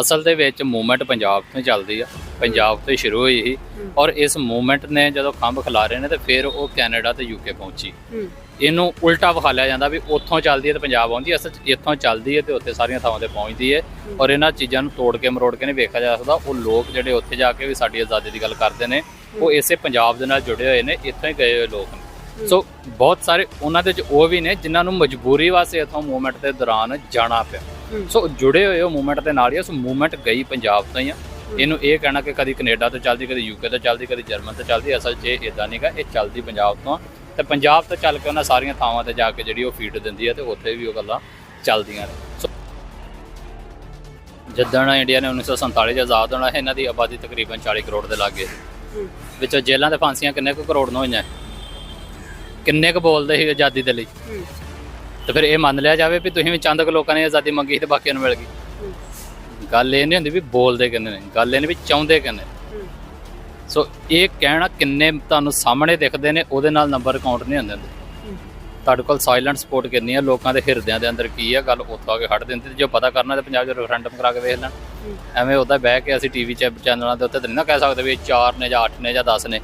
ਅਸਲ ਦੇ ਵਿੱਚ ਮੂਵਮੈਂਟ ਪੰਜਾਬ ਤੋਂ ਚੱਲਦੀ ਆ। ਪੰਜਾਬ ਤੋਂ ਹੀ ਸ਼ੁਰੂ ਹੋਈ ਸੀ। ਔਰ ਇਸ ਮੂਵਮੈਂਟ ਨੇ ਜਦੋਂ ਖੰਭ ਖਿਲਾਰੇ ਨੇ ਤੇ ਫਿਰ ਉਹ ਕੈਨੇਡਾ ਤੇ ਯੂਕੇ ਪਹੁੰਚੀ। ਇਹਨੂੰ ਉਲਟਾ ਵਿਖਾ ਲਿਆ ਜਾਂਦਾ ਵੀ ਉੱਥੋਂ ਚੱਲਦੀ ਹੈ ਤੇ ਪੰਜਾਬ ਆਉਂਦੀ ਹੈ। ਅਸਲ 'ਚ ਇੱਥੋਂ ਚੱਲਦੀ ਹੈ ਤੇ ਉੱਥੇ ਸਾਰੀਆਂ ਥਾਵਾਂ ਤੇ ਪਹੁੰਚਦੀ ਹੈ। ਔਰ ਇਹਨਾਂ ਚੀਜ਼ਾਂ ਨੂੰ ਤੋੜ ਕੇ ਮਰੋੜ ਕੇ ਨਹੀਂ ਵੇਖਿਆ ਜਾ ਸਕਦਾ। ਉਹ ਲੋਕ ਜਿਹੜੇ ਉੱਥੇ ਜਾ ਕੇ ਵੀ ਸਾਡੀ ਆਜ਼ਾਦੀ ਦੀ ਗੱਲ ਕਰਦੇ ਨੇ ਉਹ ਇਸੇ ਪੰਜਾਬ ਦੇ ਨਾਲ ਜੁੜੇ ਹੋਏ ਨੇ ਇੱਥੋਂ ਹੀ ਗਏ ਹੋਏ ਲੋਕ ਨੇ। ਸੋ ਬਹੁਤ ਸਾਰੇ ਉਹਨਾਂ ਦੇ ਵਿੱਚ ਉਹ ਵੀ ਨੇ ਜਿਨ੍ਹਾਂ ਨੂੰ ਮਜਬੂਰੀ ਵਾਸਤੇ ਇੱਥੋਂ ਮੂਵਮੈਂਟ ਦੇ ਦੌਰਾਨ ਜਾਣਾ ਪਿਆ। ਸੋ ਜੁੜੇ ਹੋਏ ਉਹ ਮੂਵਮੈਂਟ ਦੇ ਨਾਲ ਹੀ ਉਸ ਮੂਵਮੈਂਟ ਗਈ ਪੰਜਾਬ ਤੋਂ ਹੀ ਆ। ਇਹਨੂੰ ਇਹ ਕਹਿਣਾ ਕਿ ਕਦੀ ਕੈਨੇਡਾ ਤੋਂ ਚੱਲਦੀ ਕਦੀ ਯੂਕੇ ਤੋਂ ਚੱਲਦੀ ਕਦੀ ਜਰਮਨ ਤੋਂ ਚੱਲਦੀ। ਅਸਲ 'ਚ ਇਹ ਇਦਾਂ ਨਹੀਂਗਾ ਇਹ ਚੱਲਦੀ ਪੰਜਾਬ ਤੋਂ ਤੇ ਪੰਜਾਬ ਤੋਂ ਚੱਲ ਕੇ ਉਹਨਾਂ ਸਾਰੀਆਂ ਥਾਵਾਂ ਤੇ ਜਾ ਕੇ ਜਿਹੜੀ ਉਹ ਫੀਡ ਦਿੰਦੀ ਹੈ ਤੇ ਉੱਥੇ ਵੀ ਉਹ ਗੱਲਾਂ ਚੱਲਦੀਆਂ ਨੇ। ਸੋ ਜਿੱਦਣ ਇੰਡੀਆ ਨੇ 1947 ਚ ਆਜ਼ਾਦ ਹੋਣਾ ਇਹਨਾਂ ਦੀ ਆਬਾਦੀ ਤਕਰੀਬਨ 40 ਕਰੋੜ ਦੇ ਲਾਗੇ। ਵਿੱਚੋਂ ਜੇਲ੍ਹਾਂ ਤੇ ਫਾਂਸੀਆਂ ਕਿੰਨੇ ਕੁ ਕਰੋੜ ਨੂੰ ਹੋਈਆਂ? ਕਿੰਨੇ ਕੁ ਬੋਲਦੇ ਸੀ ਆਜ਼ਾਦੀ ਦੇ ਲਈ? ਤੇ ਫਿਰ ਇਹ ਮੰਨ ਲਿਆ ਜਾਵੇ ਵੀ ਤੁਸੀਂ ਵੀ ਚੰਦ ਕੁ ਲੋਕਾਂ ਨੇ ਆਜ਼ਾਦੀ ਮੰਗੀ ਸੀ ਤੇ ਬਾਕੀਆਂ ਨੂੰ ਮਿਲ ਗਈ। ਗੱਲ ਇਹ ਨਹੀਂ ਹੁੰਦੀ ਵੀ ਬੋਲਦੇ ਕਿੰਨੇ ਨੇ, ਗੱਲ ਇਹ ਨਹੀਂ ਵੀ ਚਾਹੁੰਦੇ ਕਿੰਨੇ ਸੋ ਇਹ ਕਹਿਣਾ ਕਿੰਨੇ ਤੁਹਾਨੂੰ ਸਾਹਮਣੇ ਦਿਖਦੇ ਨੇ, ਉਹਦੇ ਨਾਲ ਨੰਬਰ ਕਾਊਂਟ ਨਹੀਂ ਹੁੰਦੇ ਹੁੰਦੇ। ਤੁਹਾਡੇ ਕੋਲ ਸਾਇਲੈਂਟ ਸਪੋਰਟ ਕਿੰਨੀ ਆ, ਲੋਕਾਂ ਦੇ ਹਿਰਦਿਆਂ ਦੇ ਅੰਦਰ ਕੀ ਹੈ ਗੱਲ ਉੱਥੋਂ ਆ ਕੇ ਹਟ ਦਿੰਦੀ ਤੇ ਜੇ ਪਤਾ ਕਰਨਾ ਤਾਂ ਪੰਜਾਬ 'ਚ ਰੈਫਰੈਂਡਮ ਕਰਾ ਕੇ ਵੇਖ ਲੈਣ। ਐਵੇਂ ਉਹਦਾ ਬਹਿ ਕੇ ਅਸੀਂ ਟੀਵੀ ਚੈਨਲਾਂ ਦੇ ਉੱਤੇ ਤਾਂ ਨਹੀਂ ਨਾ ਕਹਿ ਸਕਦੇ ਵੀ 4 ਨੇ ਜਾਂ 8 ਨੇ ਜਾਂ 10 ਨੇ।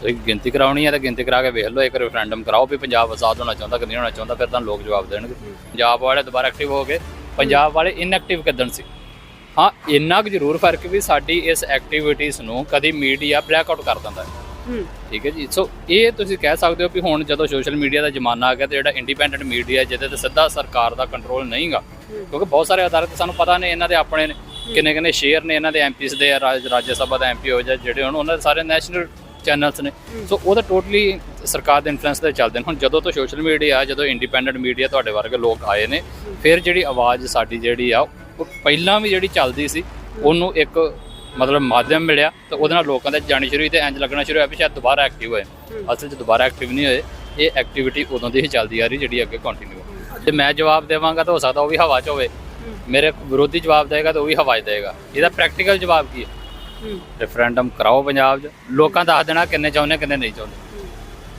ਤੁਸੀਂ ਗਿਣਤੀ ਕਰਾਉਣੀ ਹੈ ਤਾਂ ਗਿਣਤੀ ਕਰਾ ਕੇ ਵੇਖ ਲਓ ਇੱਕ ਰੈਫਰੈਂਡਮ ਕਰਾਓ ਵੀ ਪੰਜਾਬ ਆਜ਼ਾਦ ਹੋਣਾ ਚਾਹੁੰਦਾ ਕਿ ਨਹੀਂ ਹੋਣਾ ਚਾਹੁੰਦਾ ਫਿਰ ਤੁਹਾਨੂੰ ਲੋਕ ਜਵਾਬ ਦੇਣਗੇ। ਪੰਜਾਬ ਵਾਲੇ ਦੁਬਾਰਾ ਐਕਟਿਵ ਹੋ ਗਏ। ਪੰਜਾਬ ਵਾਲੇ ਇਨਐਕਟਿਵ ਕਿੱਦਣ ਸੀ? ਹਾਂ ਇੰਨਾ ਕੁ ਜ਼ਰੂਰ ਫ਼ਰਕ ਵੀ ਸਾਡੀ ਇਸ ਐਕਟੀਵਿਟੀਜ਼ ਨੂੰ ਕਦੀ ਮੀਡੀਆ ਬਲੈਕਆਊਟ ਕਰ ਦਿੰਦਾ। ਹੈ। ਠੀਕ ਹੈ ਜੀ? ਸੋ ਇਹ ਤੁਸੀਂ ਕਹਿ ਸਕਦੇ ਹੋ ਵੀ ਹੁਣ ਜਦੋਂ ਸੋਸ਼ਲ ਮੀਡੀਆ ਦਾ ਜ਼ਮਾਨਾ ਆ ਗਿਆ ਤੇ ਜਿਹੜਾ ਇੰਡੀਪੈਂਡੈਂਟ ਮੀਡੀਆ ਜਿਹਦੇ ਤੇ ਸਿੱਧਾ ਸਰਕਾਰ ਦਾ ਕੰਟਰੋਲ ਨਹੀਂਗਾ ਕਿਉਂਕਿ ਬਹੁਤ ਸਾਰੇ ਅਦਾਲਤ ਸਾਨੂੰ ਪਤਾ ਨੇ ਇਹਨਾਂ ਦੇ ਆਪਣੇ ਨੇ। ਕਿੰਨੇ ਕਿੰਨੇ ਸ਼ੇਅਰ ਨੇ ਇਹਨਾਂ ਦੇ ਐਮਪੀਸ ਦੇ ਆ, ਰਾਜ ਰਾਜ ਸਭਾ ਦਾ ਐਮਪੀ ਹੋ ਜਾ ਜਿਹੜੇ ਹੁਣ ਉਹਨਾਂ ਦੇ ਸਾਰੇ ਨੈਸ਼ਨਲ ਚੈਨਲਸ ਨੇ। ਸੋ ਉਹ ਤਾਂ ਟੋਟਲੀ ਸਰਕਾਰ ਦੇ ਇਨਫਲੂਐਂਸ ਤੇ ਚੱਲਦੇ ਨੇ। ਹੁਣ ਜਦੋਂ ਤੋਂ ਸੋਸ਼ਲ ਮੀਡੀਆ ਜਦੋਂ ਇੰਡੀਪੈਂਡੈਂਟ ਮੀਡੀਆ ਤੁਹਾਡੇ ਵਰਗੇ ਲੋਕ ਆਏ ਨੇ ਫਿਰ ਜਿਹੜੀ ਆਵਾਜ਼ ਸਾਡੀ ਜਿਹੜੀ ਆ ਉਹ ਪਹਿਲਾਂ ਵੀ ਜਿਹੜੀ ਚੱਲਦੀ ਸੀ ਉਹਨੂੰ ਇੱਕ ਮਤਲਬ ਮਾਧਿਅਮ ਮਿਲਿਆ ਤੇ ਉਹਦੇ ਨਾਲ ਲੋਕਾਂ ਦੇ ਜਾਣੀ ਸ਼ੁਰੂ ਹੋਈ ਤੇ ਇੰਜ ਲੱਗਣਾ ਸ਼ੁਰੂ ਹੋਇਆ ਵੀ ਸ਼ਾਇਦ ਦੁਬਾਰਾ ਐਕਟਿਵ ਹੋਏ। ਅਸਲ 'ਚ ਦੁਬਾਰਾ ਐਕਟਿਵ ਨਹੀਂ ਹੋਏ। ਇਹ ਐਕਟੀਵਿਟੀ ਉਦੋਂ ਦੀ ਹੀ ਚੱਲਦੀ ਆ ਰਹੀ ਜਿਹੜੀ ਅੱਗੇ ਕੰਟੀਨਿਊ ਜੇ ਮੈਂ ਜਵਾਬ ਦੇਵਾਂਗਾ ਤਾਂ ਹੋ ਸਕਦਾ ਉਹ ਵੀ ਹਵਾ 'ਚ ਹੋਵੇ। ਮੇਰੇ ਵਿਰੋਧੀ ਜਵਾਬ ਦੇਗਾ ਤਾਂ ਉਹ ਵੀ ਹਵਾ 'ਚ ਦੇਗਾ। ਇਹਦਾ ਪ੍ਰੈਕਟੀਕਲ ਜਵਾਬ ਕੀ ਹੈ? ਰੈਫਰੈਂਡਮ ਕਰਾਓ ਪੰਜਾਬ 'ਚ। ਲੋਕਾਂ ਦੱਸ ਦੇਣਾ ਕਿੰਨੇ ਚਾਹੁੰਦੇ ਕਿੰਨੇ ਨਹੀਂ ਚਾਹੁੰਦੇ।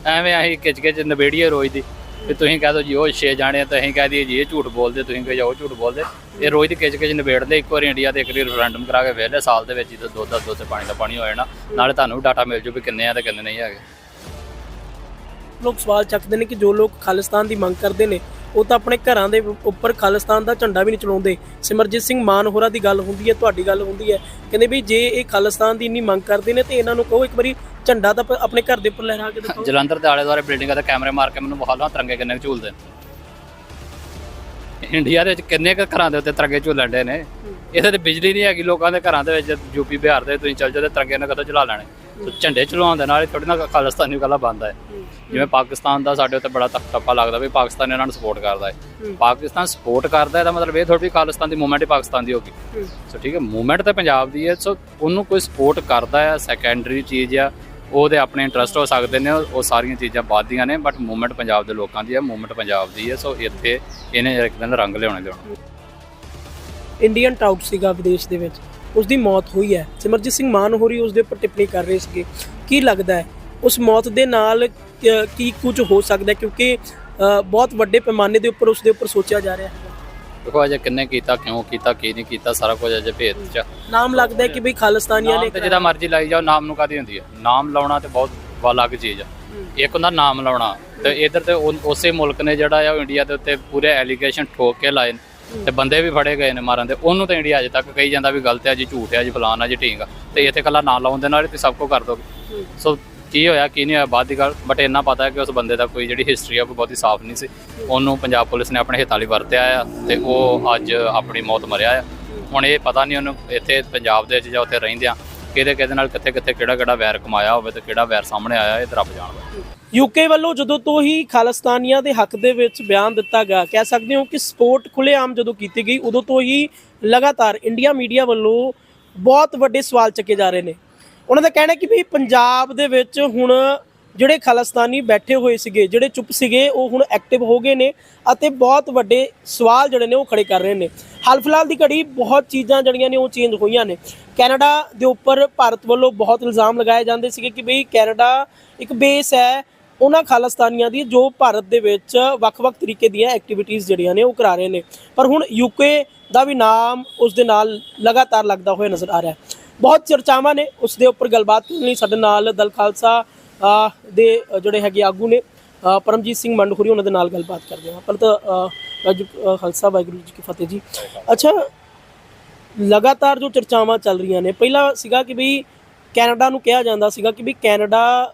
ਐਵੇਂ ਅਸੀਂ ਕਿਚ ਕਿਚ ਨਵੇੜੀਏ ਰੋਜ਼ ਦੀ। ਵੀ ਤੁਸੀਂ ਕਹਿ ਦੋ ਜੀ ਉਹ ਛੇ ਜਾਣੇ ਆ ਤਾਂ ਅਸੀਂ ਜੀ ਇਹ ਝੂਠ ਬੋਲਦੇ ਤੁਸੀਂ ਕਹੋ ਉਹ ਝੂਠ ਬੋਲਦੇ। ਇਹ ਰੋਜ਼ ਦੀ ਕਿਚ ਕਿਚ ਨਵੇੜਦੇ ਇੱਕ ਵਾਰੀ ਇੰਡੀਆ ਦੇ ਇੱਕ ਵਾਰੀ ਰੈਫਰੈਂਡਮ ਕਰਾ ਕੇ ਵੇਖ ਲੈ ਸਾਲ ਦੇ ਵਿੱਚ ਹੀ ਤਾਂ ਦੁੱਧ ਦਾ ਦੁੱਧ ਤੇ ਪਾਣੀ ਦਾ ਪਾਣੀ ਹੋ ਜਾਣਾ। ਨਾਲੇ ਤੁਹਾਨੂੰ ਡਾਟਾ ਮਿਲ ਜੂ ਵੀ ਕਿੰਨੇ ਆ ਤੇ ਕਿੰਨੇ ਨਹੀਂ ਹੈਗੇ। ਲੋਕ ਸਵਾਲ ਚੱਕਦੇ ਨੇ ਕਿ ਜੋ ਲੋਕ ਖਾਲਿਸਤਾਨ ਦੀ ਮੰਗ ਕਰਦੇ ਨੇ ਉਹ ਤਾਂ ਆਪਣੇ ਘਰਾਂ ਦੇ ਉੱਪਰ ਖਾਲਿਸਤਾਨ ਦਾ ਝੰਡਾ ਵੀ ਨਹੀਂ ਚਲਾਉਂਦੇ। ਸਿਮਰਜੀਤ ਸਿੰਘ ਮਾਨ ਹੋਰਾਂ ਦੀ ਗੱਲ ਹੁੰਦੀ ਹੈ ਤੁਹਾਡੀ ਗੱਲ ਹੁੰਦੀ ਹੈ। ਕਹਿੰਦੇ ਵੀ ਜੇ ਇਹ ਖਾਲਿਸਤਾਨ ਦੀ ਇੰਨੀ ਮੰਗ ਕਰਦੇ ਨੇ ਤੇ ਇਹਨਾਂ ਨੂੰ ਕਹੋ ਇੱਕ ਵਾਰੀ ਝੰਡਾ ਤਾਂ ਆਪਣੇ ਘਰ ਦੇ ਉੱਪਰ ਲਹਿਰਾ ਕੇ ਦਿਖਾਓ। ਜਲੰਧਰ ਦੇ ਆਲੇ ਦੁਆਲੇ ਬਿਲਡਿੰਗਾਂ ਤੇ ਕੈਮਰੇ ਮਾਰ ਕੇ ਮੈਨੂੰ ਲਓ ਤਿਰੰਗੇ ਕਿੰਨੇ ਝੂਲਦੇ ਨੇ। ਇੰਡੀਆ ਦੇ ਵਿੱਚ ਕਿੰਨੇ ਕੁ ਘਰਾਂ ਦੇ ਉੱਤੇ ਤਿਰੰਗੇ ਝੂਲਣ ਡੇ ਨੇ। ਇੱਥੇ ਤੇ ਬਿਜਲੀ ਨਹੀਂ ਹੈਗੀ ਲੋਕਾਂ ਦੇ ਘਰਾਂ ਦੇ ਵਿੱਚ ਯੂਪੀ ਬਿਹਾਰ ਦੇ ਤੁਸੀਂ ਚੱਲ ਜਾਂਦੇ ਤਿਰੰਗੇ ਨੇ ਕਦੋਂ ਚਲਾ ਲੈਣੇ? ਤੇ ਝੰਡੇ ਚਲਾਉਣ ਦੇ ਨਾਲ ਥੋੜੀ ਨਾ ਖਾਲਿਸਤਾਨੀ ਗੱਲਾਂ ਬੰਦ ਹੈ। ਜਿਵੇਂ ਪਾਕਿਸਤਾਨ ਦਾ ਸਾਡੇ ਉੱਤੇ ਬੜਾ ਤੱਕ ਲੱਗਦਾ ਵੀ ਪਾਕਿਸਤਾਨ ਇਹਨਾਂ ਨੂੰ ਸਪੋਰਟ ਕਰਦਾ ਹੈ। ਪਾਕਿਸਤਾਨ ਸਪੋਰਟ ਕਰਦਾ ਇਹਦਾ ਮਤਲਬ ਇਹ ਥੋੜੀ ਵੀ ਖਾਲਿਸਤਾਨ ਦੀ ਮੂਵਮੈਂਟ ਹੀ ਪਾਕਿਸਤਾਨ ਦੀ ਹੋਗੀ ਸੋ ਠੀਕ ਹੈ ਮੂਵਮੈਂਟ ਤਾਂ ਪੰਜਾਬ ਦੀ ਹੈ ਸੋ ਉਹਨੂੰ ਕੋਈ ਸਪੋਰਟ ਕਰਦਾ ਹੈ ਸੈਕੰਡਰੀ ਚੀਜ਼ ਆ ਉਹਦੇ ਆਪਣੇ ਇੰਟਰਸਟ ਹੋ ਸਕਦੇ ਨੇ ਉਹ ਸਾਰੀਆਂ ਚੀਜ਼ਾਂ ਬਾਅਦ ਦੀਆਂ ਨੇ ਬਟ ਮੂਵਮੈਂਟ ਪੰਜਾਬ ਦੇ ਲੋਕਾਂ ਦੀ ਹੈ ਮੂਵਮੈਂਟ ਪੰਜਾਬ ਦੀ ਹੈ ਸੋ ਇੱਥੇ ਇਹਨੇ ਇੱਕ ਦਿਨ ਰੰਗ ਲਿਆਉਣੇ ਲਿਆਉਣੇ। ਇੰਡੀਅਨ ਟਾਊਟ ਸੀਗਾ ਵਿਦੇਸ਼ ਦੇ ਵਿੱਚ। ਉਸ ਦੀ ਮੌਤ ਹੋਈ ਹੈ। ਸਿਮਰਜੀਤ ਸਿੰਘ ਮਾਨ ਹੋਰੀ ਉਸ ਦੇ ਉੱਪਰ ਟਿੱਪਣੀ ਕਰ ਰਹੇ ਸੀਗੇ। ਕੀ ਲੱਗਦਾ ਹੈ? ਉਸ ਮੌਤ ਦੇ ਨਾਲ ਕ- ਕੁਝ ਹੋ ਸਕਦਾ? ਕਿਉਂਕਿ ਬਹੁਤ ਵੱਡੇ ਪੈਮਾਨੇ ਦੇ ਉੱਪਰ ਉਸ ਦੇ ਉੱਪਰ ਸੋਚਿਆ ਜਾ ਰਿਹਾ ਹੈ। ਦੇਖੋ ਅਜੇ ਕਿੰਨੇ ਕੀਤਾ ਕਿਉਂ ਕੀਤਾ ਕੀ ਨਹੀਂ ਕੀਤਾ ਸਾਰਾ ਕੁਝ ਅਜੇ ਭੇਦ ਚ। ਨਾਮ ਲੱਗਦਾ ਹੈ ਕਿ ਬਈ ਖਾਲਿਸਤਾਨੀਆਂ ਨੇ ਜਿਹਦਾ ਮਰਜ਼ੀ ਲਾਈ ਜਾਓ ਨਾਮ ਨੂੰ ਕਾਦੀ ਹੁੰਦੀ ਹੈ? ਨਾਮ ਲਾਉਣਾ ਤੇ ਬਹੁਤ ਅਲੱਗ ਚੀਜ਼ ਆ। ਇੱਕ ਹੁੰਦਾ ਨਾਮ ਲਾਉਣਾ। ਤੇ ਇਧਰ ਤੇ ਉਸੇ ਮੁਲਕ ਨੇ ਜਿਹੜਾ ਆ ਇੰਡੀਆ ਦੇ ਉੱਤੇ ਪੂਰੇ ਐਲੀਗੇਸ਼ਨ ਠੋਕ ਕੇ ਲਾਏ ਤੇ ਬੰਦੇ ਵੀ ਫੜੇ ਗਏ ਨੇ ਮਾਰਨ ਦੇ। ਉਹਨੂੰ ਤਾਂ ਇੰਡੀਆ ਅਜੇ ਤੱਕ ਕਹੀ ਜਾਂਦਾ ਵੀ ਗਲਤ ਹੈ ਜੀ ਝੂਠ ਹੈ ਜੀ ਫਲਾਨ ਹੈ ਜੀ ਢੀਂਗ ਆ। ਤੇ ਇੱਥੇ ਕੱਲਾ ਨਾਂ ਲਾਉਣ ਦੇ ਨਾਲ ਤੁਸੀਂ ਸਭ ਕੁਝ ਕਰ ਦੋਗੇ। ਸੋ ਕੀ ਹੋਇਆ ਕੀ ਨਹੀਂ ਹੋਇਆ ਬਾਅਦ ਦੀ ਗੱਲ। ਬਟ ਇੰਨਾ ਪਤਾ ਹੈ ਕਿ ਉਸ ਬੰਦੇ ਦਾ ਕੋਈ ਜਿਹੜੀ ਹਿਸਟਰੀ ਆ ਉਹ ਬਹੁਤੀ ਸਾਫ਼ ਨਹੀਂ ਸੀ। ਉਹਨੂੰ ਪੰਜਾਬ ਪੁਲਿਸ ਨੇ ਆਪਣੇ ਹਿੱਤਾਂ ਲਈ ਵਰਤਿਆ ਆ ਤੇ ਉਹ ਅੱਜ ਆਪਣੀ ਮੌਤ ਮਰਿਆ ਆ। ਹੁਣ ਇਹ ਪਤਾ ਨਹੀਂ ਉਹਨੂੰ ਇੱਥੇ ਪੰਜਾਬ ਦੇ ਵਿੱਚ ਜਾਂ ਉੱਥੇ ਰਹਿੰਦਿਆਂ ਕਿਹਦੇ ਕਿਹਦੇ ਨਾਲ ਕਿੱਥੇ ਕਿੱਥੇ ਕਿਹੜਾ ਕਿਹੜਾ ਵੈਰ ਕਮਾਇਆ ਹੋਵੇ ਤੇ ਕਿਹੜਾ ਵੈਰ ਸਾਹਮਣੇ ਆਇਆ ਇਹ ਤਾਂ ਰੱਬ ਜਾਣਦਾ। ਯੂਕੇ ਵੱਲੋਂ ਜਦੋਂ ਤੋਂ ਹੀ ਖਾਲਿਸਤਾਨੀਆਂ ਦੇ ਹੱਕ ਦੇ ਵਿੱਚ ਬਿਆਨ ਦਿੱਤਾ ਗਿਆ, ਕਹਿ ਸਕਦੇ ਹੋ ਕਿ ਸਪੋਰਟ ਖੁੱਲ੍ਹੇਆਮ ਜਦੋਂ ਕੀਤੀ ਗਈ, ਉਦੋਂ ਤੋਂ ਹੀ ਲਗਾਤਾਰ ਇੰਡੀਆ ਮੀਡੀਆ ਵੱਲੋਂ ਬਹੁਤ ਵੱਡੇ ਸਵਾਲ ਚੱਕੇ ਜਾ ਰਹੇ ਨੇ। ਉਹਨਾਂ ਦਾ ਕਹਿਣਾ ਕਿ ਵੀ ਪੰਜਾਬ ਦੇ ਵਿੱਚ ਹੁਣ ਜਿਹੜੇ ਖਾਲਿਸਤਾਨੀ ਬੈਠੇ ਹੋਏ ਸੀਗੇ, ਜਿਹੜੇ ਚੁੱਪ ਸੀਗੇ, ਉਹ ਹੁਣ ਐਕਟਿਵ ਹੋ ਗਏ ਨੇ ਅਤੇ ਬਹੁਤ ਵੱਡੇ ਸਵਾਲ ਜਿਹੜੇ ਨੇ ਉਹ ਖੜੇ ਕਰ ਰਹੇ ਨੇ। ਹਾਲ ਫਿਲਹਾਲ ਦੀ ਘੜੀ ਬਹੁਤ ਚੀਜ਼ਾਂ ਜਿਹੜੀਆਂ ਨੇ ਉਹ ਚੇਂਜ ਹੋਈਆਂ ਨੇ। ਕੈਨੇਡਾ ਦੇ ਉੱਪਰ ਭਾਰਤ ਵੱਲੋਂ ਬਹੁਤ ਇਲਜ਼ਾਮ ਲਗਾਏ ਜਾਂਦੇ ਸੀਗੇ ਕਿ ਬਈ ਕੈਨੇਡਾ ਇੱਕ ਬੇਸ ਹੈ ਉਹਨਾਂ ਖਾਲਿਸਤਾਨੀਆਂ ਦੀ ਜੋ ਭਾਰਤ ਦੇ ਵਿੱਚ ਵੱਖ-ਵੱਖ ਤਰੀਕੇ ਦੀਆਂ ਐਕਟੀਵਿਟੀਜ਼ ਜਿਹੜੀਆਂ ਨੇ ਉਹ ਕਰਾ ਰਹੇ ਨੇ। ਪਰ ਹੁਣ ਯੂਕੇ ਦਾ ਵੀ ਨਾਮ ਉਸ ਦੇ ਨਾਲ ਲਗਾਤਾਰ ਲੱਗਦਾ ਹੋਇਆ ਨਜ਼ਰ ਆ ਰਿਹਾ ਹੈ। ਬਹੁਤ ਚਰਚਾਵਾਂ ਨੇ, ਉਸ ਦੇ ਉੱਪਰ ਗੱਲਬਾਤ ਕਰਨ ਲਈ ਸਾਡੇ ਨਾਲ ਦਲ ਖਾਲਸਾ ਦੇ ਜਿਹੜੇ ਹੈਗੇ ਆਗੂ ਨੇ ਪਰਮਜੀਤ ਸਿੰਘ ਮੰਡਖੁਰੀ, ਉਹਨਾਂ ਦੇ ਨਾਲ ਗੱਲਬਾਤ ਕਰਦੇ ਹਾਂ। ਪਰ ਤਾਂ ਖਾਲਸਾ, ਵਾਹਿਗੁਰੂ ਜੀ ਕੀ ਫਤਿਹ ਜੀ। ਅੱਛਾ, ਲਗਾਤਾਰ ਜੋ ਚਰਚਾਵਾਂ ਚੱਲ ਰਹੀਆਂ ਨੇ, ਪਹਿਲਾਂ ਸੀਗਾ ਕਿ ਵੀ ਕੈਨੇਡਾ ਨੂੰ ਕਿਹਾ ਜਾਂਦਾ ਸੀਗਾ ਕਿ ਵੀ ਕੈਨੇਡਾ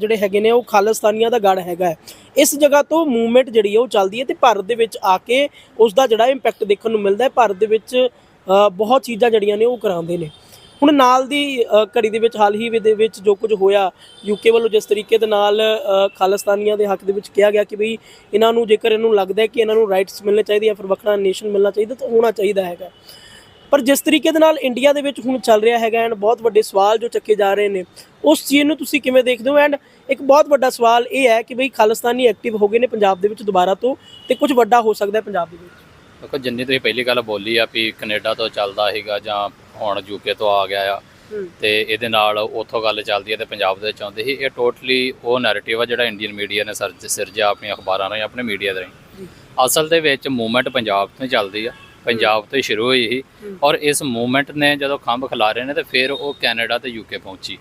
ਜਿਹੜੇ ਹੈਗੇ ਨੇ, ਉਹ ਖਾਲਿਸਤਾਨੀਆਂ ਦਾ ਗੜ ਹੈਗਾ ਹੈ। ਇਸ ਜਗ੍ਹਾ ਤੋਂ ਮੂਵਮੈਂਟ ਜਿਹੜੀ ਹੈ ਉਹ ਚੱਲਦੀ ਹੈ ਤੇ ਭਾਰਤ ਦੇ ਵਿੱਚ ਆ ਕੇ ਉਸ ਦਾ ਜਿਹੜਾ ਇੰਪੈਕਟ ਦੇਖਣ ਨੂੰ ਮਿਲਦਾ ਹੈ। ਭਾਰਤ ਦੇ ਵਿੱਚ ਬਹੁਤ ਚੀਜ਼ਾਂ ਜਿਹੜੀਆਂ ਨੇ ਉਹ ਕਰਾਉਂਦੇ ਨੇ। ਹੁਣ ਨਾਲ ਦੀ ਘੜੀ ਦੇ ਵਿੱਚ, ਹਾਲ ਹੀ ਦੇ ਵਿੱਚ ਜੋ ਕੁਝ ਹੋਇਆ ਯੂਕੇ ਵੱਲੋਂ ਜਿਸ ਤਰੀਕੇ ਦੇ ਨਾਲ ਖਾਲਿਸਤਾਨੀਆਂ ਦੇ ਹੱਕ ਦੇ ਵਿੱਚ ਕਿਹਾ ਗਿਆ ਕਿ ਵੀ ਇਹਨਾਂ ਨੂੰ ਜੇਕਰ ਇਹਨੂੰ ਲੱਗਦਾ ਹੈ ਕਿ ਇਹਨਾਂ ਨੂੰ ਰਾਈਟਸ ਮਿਲਣੇ ਚਾਹੀਦੇ ਜਾਂ ਫਿਰ ਵੱਖਰਾ ਨੇਸ਼ਨ ਮਿਲਣਾ ਚਾਹੀਦਾ ਤਾਂ ਹੋਣਾ ਚਾਹੀਦਾ ਹੈਗਾ। ਪਰ ਜਿਸ ਤਰੀਕੇ ਦੇ ਨਾਲ ਇੰਡੀਆ ਦੇ ਵਿੱਚ ਹੁਣ ਚੱਲ ਰਿਹਾ ਹੈਗਾ ਐਂਡ ਬਹੁਤ ਵੱਡੇ ਸਵਾਲ ਜੋ ਚੱਕੇ ਜਾ ਰਹੇ ਨੇ ਉਸ ਚੀਜ਼ ਨੂੰ ਤੁਸੀਂ ਕਿਵੇਂ ਦੇਖਦੇ ਹੋ? ਐਂਡ ਇੱਕ ਬਹੁਤ ਵੱਡਾ ਸਵਾਲ ਇਹ ਹੈ ਕਿ ਬਈ ਖਾਲਿਸਤਾਨੀ ਐਕਟਿਵ ਹੋ ਗਏ ਨੇ ਪੰਜਾਬ ਦੇ ਵਿੱਚ ਦੁਬਾਰਾ ਤੋਂ ਤੇ ਕੁਝ ਵੱਡਾ ਹੋ ਸਕਦਾ ਹੈ ਪੰਜਾਬ ਦੇ ਵਿੱਚ। ਦੇਖੋ ਜਿੰਨੀ ਤੁਸੀਂ ਪਹਿਲੀ ਗੱਲ ਬੋਲੀ ਆ ਵੀ ਕੈਨੇਡਾ ਤੋਂ ਚੱਲਦਾ ਹੈਗਾ ਜਾਂ ਹੁਣ ਯੂਕੇ ਤੋਂ ਆ ਗਿਆ ਆ ਤੇ ਇਹਦੇ ਨਾਲ ਉੱਥੋਂ ਗੱਲ ਚੱਲਦੀ ਹੈ ਤੇ ਪੰਜਾਬ ਦੇ ਵਿੱਚ ਆਉਂਦੀ ਸੀ ਇਹ ਟੋਟਲੀ ਉਹ ਨੈਰੇਟਿਵ ਆ ਜਿਹੜਾ ਇੰਡੀਅਨ ਮੀਡੀਆ ਨੇ ਸਰਜ ਸਿਰਜਿਆ ਆਪਣੀਆਂ ਅਖਬਾਰਾਂ ਰਾਹੀਂ ਆਪਣੇ ਮੀਡੀਆ ਦੇ ਰਾਹੀਂ। ਅਸਲ ਦੇ ਵਿੱਚ ਮੂਵਮੈਂਟ ਪੰਜਾਬ ਤੋਂ ਚੱਲਦੀ ਆ। ਪੰਜਾਬ ਤੋਂ ਹੀ ਸ਼ੁਰੂ ਹੋਈ ਸੀ। ਔਰ ਇਸ ਮੂਵਮੈਂਟ ਨੇ ਜਦੋਂ ਖੰਭ ਖਿਲਾਰੇ ਨੇ ਤੇ ਫਿਰ ਉਹ ਕੈਨੇਡਾ ਤੇ ਯੂਕੇ ਪਹੁੰਚੀ।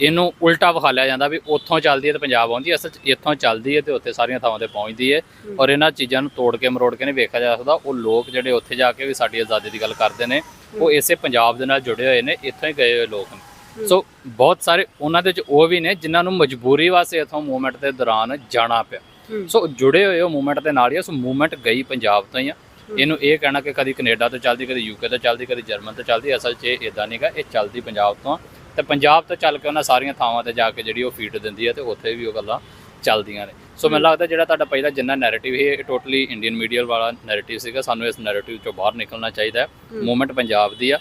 ਇਹਨੂੰ ਉਲਟਾ ਵਿਖਾਲਿਆ ਜਾਂਦਾ ਵੀ ਉੱਥੋਂ ਚੱਲਦੀ ਹੈ ਤੇ ਪੰਜਾਬ ਆਉਂਦੀ ਅਸਲ 'ਚ ਇੱਥੋਂ ਚੱਲਦੀ ਹੈ ਤੇ ਉੱਥੇ ਸਾਰੀਆਂ ਥਾਵਾਂ ਤੇ ਪਹੁੰਚਦੀ ਹੈ। ਔਰ ਇਹਨਾਂ ਚੀਜ਼ਾਂ ਨੂੰ ਤੋੜ ਕੇ ਮਰੋੜ ਕੇ ਨਹੀਂ ਵੇਖਿਆ ਜਾ ਸਕਦਾ। ਉਹ ਲੋਕ ਜਿਹੜੇ ਉੱਥੇ ਜਾ ਕੇ ਵੀ ਸਾਡੀ ਆਜ਼ਾਦੀ ਦੀ ਗੱਲ ਕਰਦੇ ਨੇ ਉਹ ਇਸੇ ਪੰਜਾਬ ਦੇ ਨਾਲ ਜੁੜੇ ਹੋਏ ਨੇ ਇੱਥੋਂ ਹੀ ਗਏ ਹੋਏ ਲੋਕ ਨੇ। ਸੋ ਬਹੁਤ ਸਾਰੇ ਉਹਨਾਂ ਦੇ ਵਿੱਚ ਉਹ ਵੀ ਨੇ ਜਿਨ੍ਹਾਂ ਨੂੰ ਮਜਬੂਰੀ ਵਾਸਤੇ ਇੱਥੋਂ ਮੂਵਮੈਂਟ ਦੇ ਦੌਰਾਨ ਜਾਣਾ ਪਿਆ। ਸੋ ਜੁੜੇ ਹੋਏ ਉਹ ਮੂਵਮੈਂਟ ਦੇ ਨਾਲ ਹੀ ਆ ਸੋ ਮੂਵਮੈਂਟ ਗਈ ਪੰਜਾਬ ਤੋਂ ਹੀ ਆ। ਇਹਨੂੰ ਇਹ ਕਹਿਣਾ ਕਿ ਕਦੀ ਕੈਨੇਡਾ ਤੋਂ ਚੱਲਦੀ ਕਦੀ ਯੂਕੇ ਤੋਂ ਚੱਲਦੀ ਕਦੀ ਜਰਮਨ ਤੋਂ ਚੱਲਦੀ ਅਸਲ 'ਚ ਇਹ ਇਦਾਂ ਨਹੀਂਗਾ ਇਹ ਚੱਲਦੀ ਪੰਜਾਬ ਤੋਂ। ਤੇ ਪੰਜਾਬ ਤੋਂ ਚੱਲ ਕੇ ਉਹਨਾਂ ਸਾਰੀਆਂ ਥਾਵਾਂ ਤੇ ਜਾ ਕੇ ਜਿਹੜੀ ਉਹ ਫੀਡ ਦਿੰਦੀ ਹੈ ਤੇ ਉੱਥੇ ਵੀ ਉਹ ਗੱਲਾਂ ਚੱਲਦੀਆਂ ਨੇ। ਸੋ ਮੈਨੂੰ ਲੱਗਦਾ ਜਿਹੜਾ ਤੁਹਾਡਾ ਪਹਿਲਾ ਜਿੰਨਾ ਨੈਰੇਟਿਵ ਹੈ ਇਹ ਟੋਟਲੀ ਇੰਡੀਅਨ ਮੀਡੀਆ ਵਾਲਾ ਨੈਰੇਟਿਵ ਸੀਗਾ। ਸਾਨੂੰ ਇਸ ਨੈਰੇਟਿਵ ਚੋਂ ਬਾਹਰ ਨਿਕਲਣਾ ਚਾਹੀਦਾ ਹੈ। ਮੂਵਮੈਂਟ ਪੰਜਾਬ ਦੀ ਆ।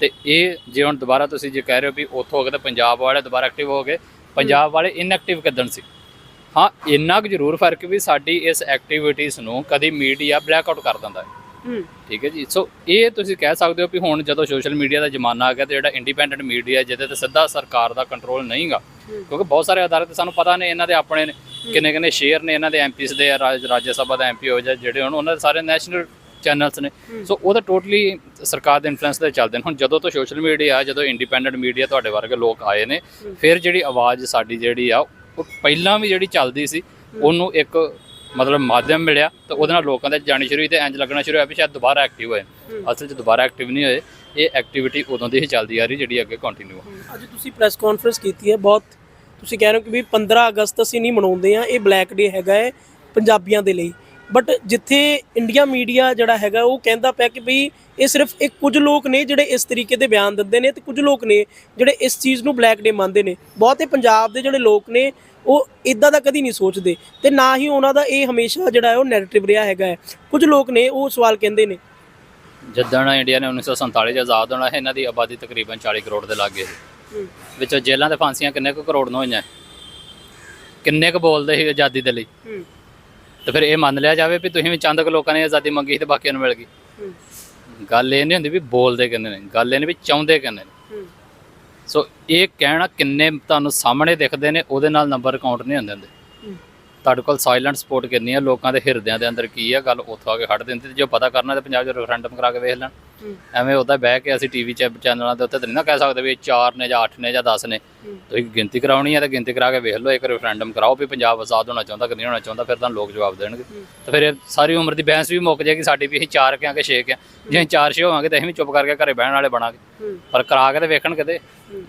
ਤੇ ਇਹ ਜੇ ਹੁਣ ਦੁਬਾਰਾ ਤੁਸੀਂ ਜੇ ਕਹਿ ਰਹੇ ਹੋ ਵੀ ਉੱਥੋਂ ਤਾਂ ਪੰਜਾਬ ਵਾਲੇ ਦੁਬਾਰਾ ਐਕਟਿਵ ਹੋ ਗਏ। ਪੰਜਾਬ ਵਾਲੇ ਇਨਐਕਟਿਵ ਕਿੱਦਣ ਸੀ? ਹਾਂ ਇੰਨਾ ਕੁ ਜ਼ਰੂਰ ਫ਼ਰਕ ਵੀ ਸਾਡੀ ਇਸ ਐਕਟੀਵਿਟੀਜ਼ ਨੂੰ ਕਦੀ ਮੀਡੀਆ ਬਲੈਕਆਊਟ ਕਰ ਦਿੰਦਾ ਹੈ। ਠੀਕ ਹੈ ਜੀ? ਸੋ ਇਹ ਤੁਸੀਂ ਕਹਿ ਸਕਦੇ ਹੋ ਵੀ ਹੁਣ ਜਦੋਂ ਸੋਸ਼ਲ ਮੀਡੀਆ ਦਾ ਜ਼ਮਾਨਾ ਆ ਗਿਆ ਤੇ ਜਿਹੜਾ ਇੰਡੀਪੈਂਡੈਂਟ ਮੀਡੀਆ ਜਿਹਦੇ ਤੇ ਸਿੱਧਾ ਸਰਕਾਰ ਦਾ ਕੰਟਰੋਲ ਨਹੀਂਗਾ ਹੂੰ। ਕਿਉਂਕਿ ਬਹੁਤ ਸਾਰੇ ਅਦਾਰੇ ਤੇ ਸਾਨੂੰ ਪਤਾ ਨੇ ਇਹਨਾਂ ਦੇ ਆਪਣੇ ਕਿੰਨੇ ਕਿੰਨੇ ਸ਼ੇਅਰ ਨੇ ਇਹਨਾਂ ਦੇ ਐਮਪੀਸ ਦੇ ਰਾਜ ਰਾਜ ਸਭਾ ਦਾ ਐਮਪੀ ਹੋ ਜਾ ਜਿਹੜੇ ਹੁਣ ਉਹਨਾਂ ਦੇ ਸਾਰੇ ਨੈਸ਼ਨਲ ਚੈਨਲਸ ਨੇ। ਸੋ ਉਹ ਤਾਂ ਟੋਟਲੀ ਸਰਕਾਰ ਦੇ ਇਨਫਲੂਐਂਸ ਤੇ ਚੱਲਦੇ ਨੇ। ਹੁਣ ਜਦੋਂ ਤੋਂ ਸੋਸ਼ਲ ਮੀਡੀਆ ਜਦੋਂ ਇੰਡੀਪੈਂਡੈਂਟ ਮੀਡੀਆ ਤੁਹਾਡੇ ਵਰਗੇ ਲੋਕ ਆਏ ਨੇ ਫਿਰ ਜਿਹੜੀ ਆਵਾਜ਼ ਸਾਡੀ ਜਿਹੜੀ ਆ ਉਹ ਪਹਿਲਾਂ ਵੀ ਜਿਹੜੀ ਚੱਲਦੀ ਸੀ ਉਹਨੂੰ ਇੱਕ ਮਤਲਬ ਮਾਧਿਅਮ ਮਿਲਿਆ ਤੇ ਉਹਦੇ ਨਾਲ ਲੋਕਾਂ ਦੇ ਜਾਣੀ ਸ਼ੁਰੂ ਹੋਈ ਤੇ ਇੰਜ ਲੱਗਣਾ ਸ਼ੁਰੂ ਹੋਇਆ ਵੀ ਸ਼ਾਇਦ ਦੁਬਾਰਾ ਐਕਟਿਵ ਹੋਏ। ਅਸਲ 'ਚ ਦੁਬਾਰਾ ਐਕਟਿਵ ਨਹੀਂ ਹੋਏ। ਇਹ ਐਕਟੀਵਿਟੀ ਉਦੋਂ ਦੀ ਹੀ ਚੱਲਦੀ ਆ ਰਹੀ ਜਿਹੜੀ ਅੱਗੇ ਕੰਟੀਨਿਊ ਅੱਜ ਤੁਸੀਂ ਪ੍ਰੈਸ ਕਾਨਫਰੰਸ ਕੀਤੀ ਹੈ ਬਹੁਤ ਤੁਸੀਂ ਕਹਿ ਰਹੇ ਹੋ ਕਿ ਵੀ 15 ਅਗਸਤ ਅਸੀਂ ਨਹੀਂ ਮਨਾਉਂਦੇ ਆ ਇਹ ਬਲੈਕ ਡੇ ਹੈਗਾ ਹੈ ਪੰਜਾਬੀਆਂ ਦੇ ਲਈ। ਬਟ ਜਿੱਥੇ ਇੰਡੀਆ ਮੀਡੀਆ ਜਿਹੜਾ ਹੈਗਾ ਉਹ ਕਹਿੰਦਾ ਪਿਆ ਕਿ ਵੀ ਇਹ ਸਿਰਫ ਇੱਕ ਕੁਝ ਲੋਕ ਨੇ ਜਿਹੜੇ ਇਸ ਤਰੀਕੇ ਦੇ ਬਿਆਨ ਦਿੰਦੇ ਨੇ ਤੇ ਕੁਝ ਲੋਕ ਨੇ ਜਿਹੜੇ ਇਸ ਚੀਜ਼ ਨੂੰ ਬਲੈਕ ਡੇ ਮੰਨਦੇ ਨੇ। ਬਹੁਤੇ ਪੰਜਾਬ ਦੇ ਜਿਹੜੇ ਲੋਕ ਨੇ ਉਹ ਇਦਾਂ ਦਾ ਕਦੀ ਨਹੀਂ ਸੋਚਦੇ ਤੇ ਨਾ ਹੀ ਉਹਨਾਂ ਦਾ ਇਹ ਹਮੇਸ਼ਾ ਜਿਹੜਾ ਹੈ ਉਹ ਨੈਰੇਟਿਵ ਰਿਹਾ ਹੈਗਾ ਹੈ। ਕੁਝ ਲੋਕ ਨੇ ਉਹ ਸਵਾਲ ਕਹਿੰਦੇ ਨੇ। ਜਿੱਦਣ ਇੰਡੀਆ ਨੇ 1947 ਚ ਆਜ਼ਾਦ ਹੋਣਾ ਹੈ ਇਹਨਾਂ ਦੀ ਆਬਾਦੀ ਤਕਰੀਬਨ 40 ਕਰੋੜ ਦੇ ਲਾਗੇ ਸੀ। ਵਿੱਚੋਂ ਜੇਲ੍ਹਾਂ ਤੇ ਫਾਂਸੀਆਂ ਕਿੰਨੇ ਕੁ ਕਰੋੜ ਨੂੰ ਹੋਈਆਂ? ਕਿੰਨੇ ਕੁ ਬੋਲਦੇ ਸੀ ਆਜ਼ਾਦੀ ਦੇ ਲਈ? ਤੇ ਫਿਰ ਇਹ ਮੰਨ ਲਿਆ ਜਾਵੇ ਵੀ ਤੁਸੀਂ ਵੀ ਚੰਦ ਕੁ ਲੋਕਾਂ ਨੇ ਆਜ਼ਾਦੀ ਮੰਗੀ ਸੀ ਤੇ ਬਾਕੀਆਂ ਨੂੰ ਮਿਲ ਗਈ। ਹੂੰ। ਗੱਲ ਇਹ ਨਹੀਂ ਹੁੰਦੀ ਵੀ ਬੋਲਦੇ ਕਿੰਨੇ ਨੇ ਗੱਲ ਇਹ ਨਹੀਂ ਵੀ ਚਾਹੁੰਦੇ ਕਿੰਨੇ ਨੇ। ਹੂੰ। ਸੋ ਇਹ ਕਹਿਣਾ ਕਿੰਨੇ ਤੁਹਾਨੂੰ ਸਾਹਮਣੇ ਦਿਖਦੇ ਨੇ ਉਹਦੇ ਨਾਲ ਨੰਬਰ ਕਾਊਂਟ ਨਹੀਂ ਹੁੰਦੇ ਹੁੰਦੇ। ਹੂੰ। ਤੁਹਾਡੇ ਕੋਲ ਸਾਇਲੈਂਟ ਸਪੋਰਟ ਕਿੰਨੀ ਆ ਲੋਕਾਂ ਦੇ ਹਿਰਦਿਆਂ ਦੇ ਅੰਦਰ ਕੀ ਆ ਗੱਲ ਉੱਥੋਂ ਆ ਕੇ ਹਟ ਦਿੰਦੇ ਤੇ ਜੇ ਪਤਾ ਕਰਨਾ ਤੇ ਪੰਜਾਬ 'ਚ ਰੈਫਰੈਂਡਮ ਕਰਾ ਕੇ ਵੇਖ ਲੈਣ। ਹੂੰ ਐਵੇਂ ਉਹਦਾ ਬਹਿ ਕੇ ਅਸੀਂ ਟੀਵੀ ਚੈਨਲਾਂ ਦੇ ਉੱਤੇ ਤਾਂ ਨਹੀਂ ਨਾ ਕਹਿ ਸਕਦੇ ਵੀ 4 ਨੇ ਜਾਂ 8 ਨੇ ਜਾਂ 10 ਨੇ। ਤੁਸੀਂ ਗਿਣਤੀ ਕਰਾਉਣੀ ਹੈ ਤਾਂ ਗਿਣਤੀ ਕਰਾ ਕੇ ਵੇਖ ਲਓ ਇੱਕ ਰੈਫਰੈਂਡਮ ਕਰਾਓ ਵੀ ਪੰਜਾਬ ਆਜ਼ਾਦ ਹੋਣਾ ਚਾਹੁੰਦਾ ਕਿ ਨਹੀਂ ਹੋਣਾ ਚਾਹੁੰਦਾ ਫਿਰ ਤਾਂ ਲੋਕ ਜਵਾਬ ਦੇਣਗੇ। ਤਾਂ ਫਿਰ ਸਾਰੀ ਉਮਰ ਦੀ ਬਹਿਸ ਵੀ ਮੁੱਕ ਜਾਏਗੀ ਸਾਡੀ ਵੀ ਅਸੀਂ 4 ਕਿਆਂ ਕਿ 6 ਕਿਆਂ। ਜੇ ਅਸੀਂ 4 ਛੇ ਹੋਵਾਂਗੇ ਤਾਂ ਅਸੀਂ ਵੀ ਚੁੱਪ ਕਰਕੇ ਘਰੇ ਬਹਿਣ ਵਾਲੇ ਬਣਾਂਗੇ। ਪਰ ਕਰਾ ਕੇ ਤੇ ਵੇਖਣ ਕਿਤੇ